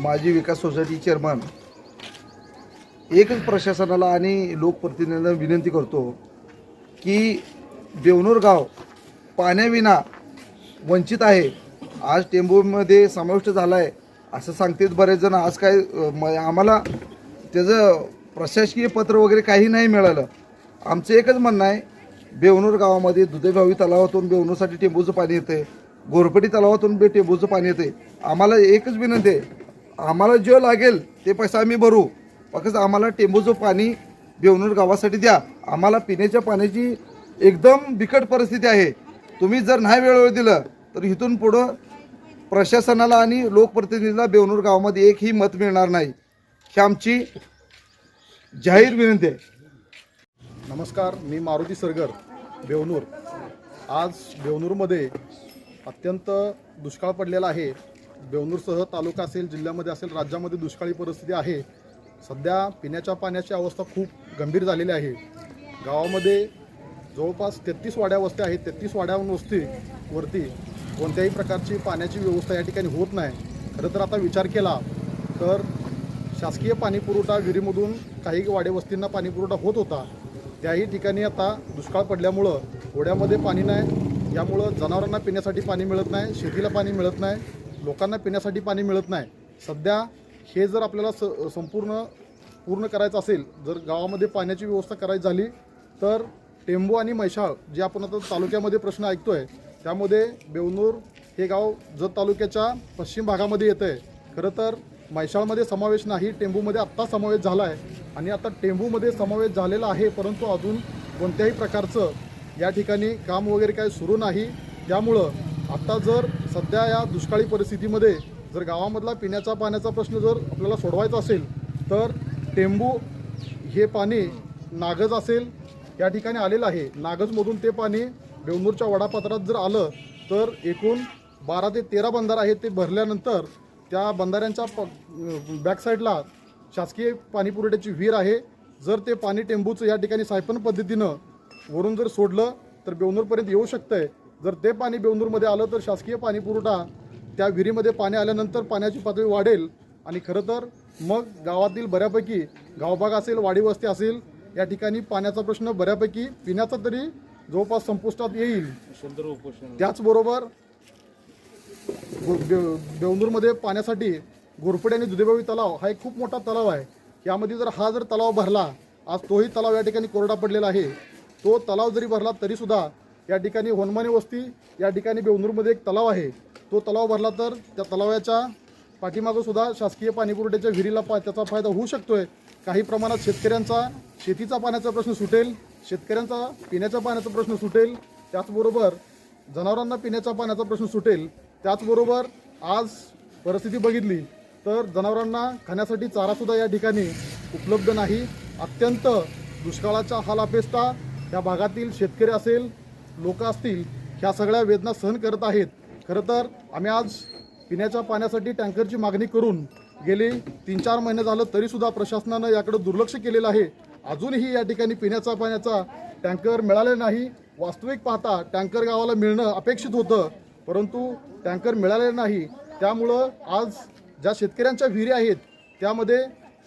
माजी विकास society chairman एकच प्रशासनाला आणि लोकप्रतिनिधींना विनंती करतो की देवनूर गाव पाण्याविना वंचित आहे. आज टेंबूमध्ये समाविष्ट झाला आहे असं सांगतात बरेच जण. आज काय म- आम्हाला त्याचं प्रशासकीय पत्र वगैरे काही नाही मिळालं. आमचं एकच म्हणणं आहे बेवनूर गावामध्ये दुधेभावी तलावातून बेवनूरसाठी टेंबूचं पाणी येते घोरपटी तलावातून बे टेंबूचं पाणी येते आम्हाला एकच विनंती आहे आम्हाला जे लागेल ते पैसा आम्ही भरू. फक्त आम्हाला टेंबूचं पाणी बेवनूर गावासाठी द्या. आम्हाला पिण्याच्या पाण्याची एकदम बिकट परिस्थिती आहे. तुम्ही जर नाही वेळेवर दिलं तर इथून पुढं प्रशासनाला आणि लोकप्रतिनिधीला बेवनूर गावामध्ये एकही मत मिळणार नाही. ही आमची जाहीर विनंती आहे. नमस्कार मी मारुती सरगर बेवनूर. आज बेवनूरमध्ये अत्यंत दुष्काळ पडलेला आहे. बेवनूरसह तालुका असेल जिल्ह्यामध्ये असेल राज्यामध्ये दुष्काळी परिस्थिती आहे. सध्या पिण्याच्या पाण्याची अवस्था खूप गंभीर झालेली आहे. गावामध्ये जवळपास तेहतीस वाड्या वस्त्या आहेत. तेहतीस वाड्याहून वस्ती वरती कोणत्याही प्रकारची पाण्याची व्यवस्था या ठिकाणी होत नाही. खरं तर आता विचार केला तर शासकीय पाणीपुरवठा विहिरीमधून काही वाडे वस्तींना होत होता. त्याही ठिकाणी आता दुष्काळ पडल्यामुळं ओढ्यामध्ये पाणी नाही. यामुळं जनावरांना पिण्यासाठी पाणी मिळत नाही शेतीला पाणी मिळत नाही. लोकांना पिण्यासाठी पाणी मिळत नाही. सध्या हे जर आपल्याला स संपूर्ण पूर्ण करायचं असेल जर गावामध्ये पाण्याची व्यवस्था करायची झाली तर टेंबू आणि मैशाळ जे आपण आता तालुक्यामध्ये प्रश्न ऐकतो आहे त्यामध्ये बेवनूर हे गाव जत तालुक्याच्या पश्चिम भागामध्ये येतं आहे खरं तर मैशाळमध्ये समावेश नाही टेंबूमध्ये आत्ता समावेश झाला आहे आणि आता टेंबूमध्ये समावेश झालेला आहे परंतु अजून कोणत्याही प्रकारचं या ठिकाणी काम वगैरे काही सुरू नाही. त्यामुळं आत्ता जर सध्या या दुष्काळी परिस्थितीमध्ये जर गावामधला पिण्याचा पाण्याचा प्रश्न जर आपल्याला सोडवायचा असेल तर टेंबू हे पाणी नागज असेल या ठिकाणी आलेलं आहे. नागजमधून ते पाणी बेवनूरच्या वडापात्रात जर आलं तर एकूण बारा ते तेरा बंधार आहेत ते भरल्यानंतर त्या बंधाऱ्यांच्या प बॅकसाईडला शासकीय पाणी पुरवठ्याची विहीर आहे. जर ते पाणी टेंबूचं या ठिकाणी सायपन पद्धतीनं वरून जर सोडलं तर बेवनूरपर्यंत येऊ शकतं आहे जर ते पाणी बेवनूरमध्ये आलं तर शासकीय पाणी पुरवठा त्या विहिरीमध्ये पाणी आल्यानंतर पाण्याची पातळी वाढेल. आणि खरं तर मग गावातील बऱ्यापैकी गावभाग असेल वाडी वस्ती असेल या ठिकाणी पाण्याचा प्रश्न बऱ्यापैकी पिण्याचा तरी जवळपास संपुष्टात येईल. त्याचबरोबर गो- बेवनूरमध्ये पाण्यासाठी घोरपडे आणि दुधेबावी तलाव हा एक खूप मोठा तलाव आहे. यामध्ये जर हा जर तलाव भरला आज तोही तलाव या ठिकाणी कोरडा पडलेला आहे. तो तलाव जरी भरला तरीसुद्धा या ठिकाणी होनमाने वस्ती या ठिकाणी बेवनूरमध्ये एक तलाव आहे. तो तलाव भरला तर त्या तलावाच्या पाठीमागं सुद्धा शासकीय पाणीपुरवठ्याच्या विहिरीला पा त्याचा फायदा होऊ शकतो आहे काही प्रमाणात शेतकऱ्यांचा शेतीचा पाण्याचा प्रश्न सुटेल शेतकऱ्यांचा पिण्याच्या पाण्याचा प्रश्न सुटेल त्याचबरोबर जनावरांना पिण्याच्या पाण्याचा प्रश्न सुटेल त्याचबरोबर आज परिस्थिती बघितली तर जनावरांना खाण्यासाठी चारासुद्धा या ठिकाणी उपलब्ध नाही. अत्यंत दुष्काळाच्या हालापेस्ता या भागातील शेतकरी असेल लोक असतील ह्या सगळ्या वेदना सहन करत आहेत. खरं तर आम्ही आज पिण्याच्या पाण्यासाठी टँकरची मागणी करून गेले तीन चार महिने झालं तरीसुद्धा प्रशासनानं याकडे दुर्लक्ष केलेलं आहे. अजूनही या ठिकाणी पिण्याचा पाण्याचा टँकर मिळाले नाही. वास्तविक पाहता टँकर गावाला मिळणं अपेक्षित होतं परंतु टँकर मिळाले नाही. त्यामुळं आज ज्या शेतकऱ्यांच्या विहिरी आहेत त्यामध्ये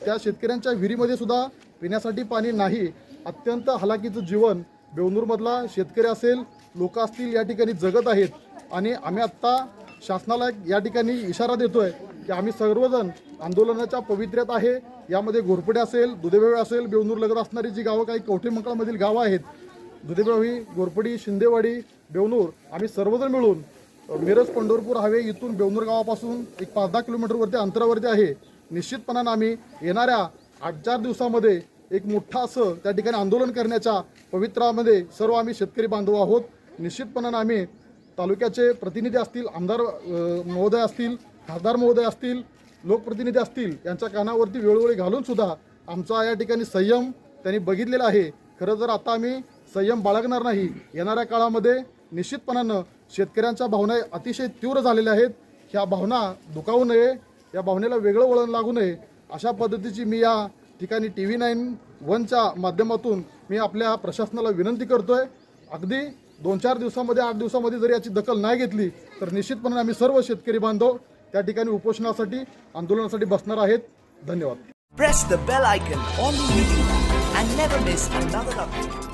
त्या शेतकऱ्यांच्या विहिरीमध्ये सुद्धा पिण्यासाठी पाणी नाही. अत्यंत हलाकीचं जीवन बेवनूरमधला शेतकरी असेल लोक असतील या ठिकाणी जगत आहेत. आणि आम्ही आत्ता शासनाला एक या ठिकाणी इशारा देतोय की आम्ही सर्वजण आंदोलनाच्या पवित्र्यात आहे. यामध्ये घोरपडे असेल दुधेबेवे असेल बेवनूर लगत असणारी जी गावं काही कवठेमंकाळमधील गावं आहेत दुधेबेवी घोरपडी शिंदेवाडी बेवनूर आम्ही सर्वजण मिळून मिरज पंढरपूर हवे इथून बेवनूर गावापासून एक पाच दहा किलोमीटरवरती अंतरावरती आहे. निश्चितपणानं आम्ही येणाऱ्या आठ चार दिवसामध्ये एक मोठं असं त्या ठिकाणी आंदोलन करण्याच्या पवित्रामध्ये सर्व आम्ही शेतकरी बांधव आहोत. निश्चितपणानं आम्ही तालुक्याचे प्रतिनिधी असतील आमदार महोदय असतील खासदार महोदय असतील लोकप्रतिनिधी असतील यांच्या कानावरती वेळोवेळी घालूनसुद्धा आमचा या ठिकाणी संयम त्यांनी बघितलेला आहे. खरं तर आता आम्ही संयम बाळगणार नाही येणाऱ्या काळामध्ये निश्चितपणानं शेतकऱ्यांच्या भावना अतिशय तीव्र झालेल्या आहेत. ह्या भावना दुखावू नये या भावनेला वेगळं वळण लागू नये. अशा पद्धतीची मी या ठिकाणी टी व्ही नाईन वनच्या माध्यमातून मी आपल्या प्रशासनाला विनंती करतोय अगदी दोन चार दिवसामध्ये आठ दिवसामध्ये जर याची दखल नाही घेतली तर निश्चितपणे आम्ही सर्व शेतकरी बांधव त्या ठिकाणी उपोषणासाठी आंदोलनासाठी बसणार आहेत धन्यवाद Press the bell icon on the video and never miss another update.